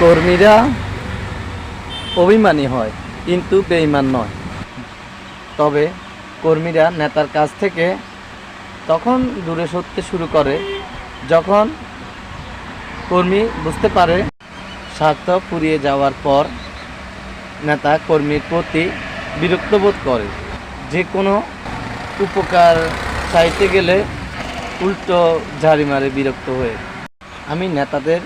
কর্মীরা অভিমানী হয়, কিন্তু বেঈমান নয়। তবে কর্মীরা নেতার কাছ থেকে তখন দূরে সরতে শুরু করে, যখন কর্মী বুঝতে পারে স্বার্থ ফুরিয়ে যাওয়ার পর নেতা কর্মীর প্রতি বিরক্ত বোধ করে। যে কোনো উপকার চাইতে গেলে উল্টো ঝাড়ি মারে বিরক্ত হয়ে। আমি নেতাদের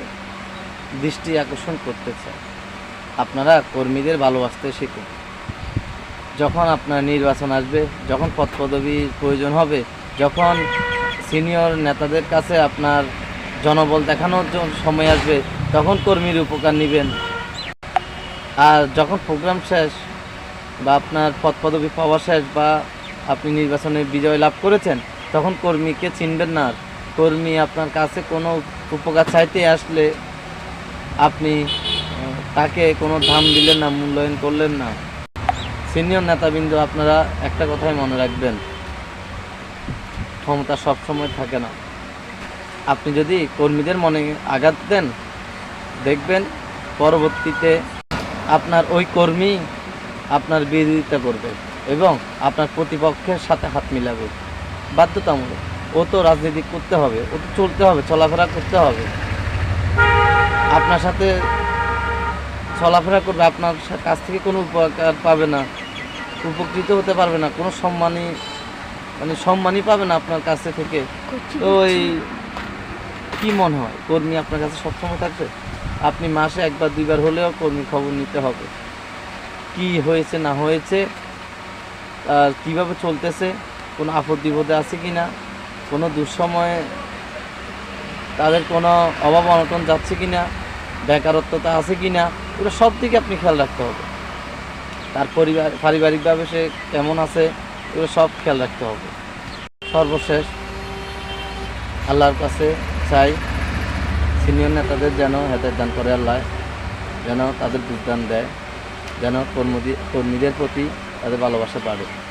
দৃষ্টি আকর্ষণ করতে চাই আপনারা কর্মীদের ভালোবাসতে শিখুন। যখন আপনার নির্বাচন আসবে, যখন পদ পদবীর প্রয়োজন হবে, যখন সিনিয়র নেতাদের কাছে আপনার জনবল দেখানোর সময় আসবে, তখন কর্মীর উপকার নেবেন। আর যখন প্রোগ্রাম শেষ বা আপনার পদ পদবী পাওয়া শেষ বা আপনি নির্বাচনে বিজয় লাভ করেছেন, তখন কর্মীকে চিনবেন না। কর্মী আপনার কাছে কোনো উপকার চাইতে আসলে আপনি তাকে কোনো দাম দিলেন না, মূল্যায়ন করলেন না। সিনিয়র নেতাবৃন্দ, আপনারা একটা কথাই মনে রাখবেন। ক্ষমতা সবসময় থাকে না। আপনি যদি কর্মীদের মনে আঘাত দেন, দেখবেন পরবর্তীতে আপনার ওই কর্মী আপনার বিরোধিতা করবে এবং আপনার প্রতিপক্ষের সাথে হাত মিলাবে। বাধ্যতামূলক। ও তো রাজনীতি করতে হবে, ও তো চলতে হবে, চলাফেরা করতে হবে। আপনার সাথে চলাফেরা করবে আপনার কাছ থেকে কোনো উপকার পাবে না উপকৃত হতে পারবে না কোনো সম্মানই মানে সম্মানই পাবে না আপনার কাছে থেকে। তো ওই কি মনে হয়? কর্মী আপনার কাছে সবসময় থাকবে? আপনি মাসে একবার দুইবার হলেও কর্মী খবর নিতে হবে। কি হয়েছে না হয়েছে আর কীভাবে চলতেছে কোনো আপদ বিপদে আছে কি না কোনো দুঃসময়ে তাদের কোনো অভাব অনটন যাচ্ছে কি না বেকারত্বতা আছে কি না এগুলো সব দিকে আপনি খেয়াল রাখতে হবে। তার পরিবার, পারিবারিকভাবে সে কেমন আছে, এগুলো সব খেয়াল রাখতে হবে। সর্বশেষ, আল্লাহর কাছে চাই, সিনিয়র নেতাদের যেন হেদায়ত দান করে আল্লাহ, যেন তাদের বুঝদান দেয়, যেন কর্মী কর্মীদের প্রতি তাদের ভালোবাসা বাড়ে।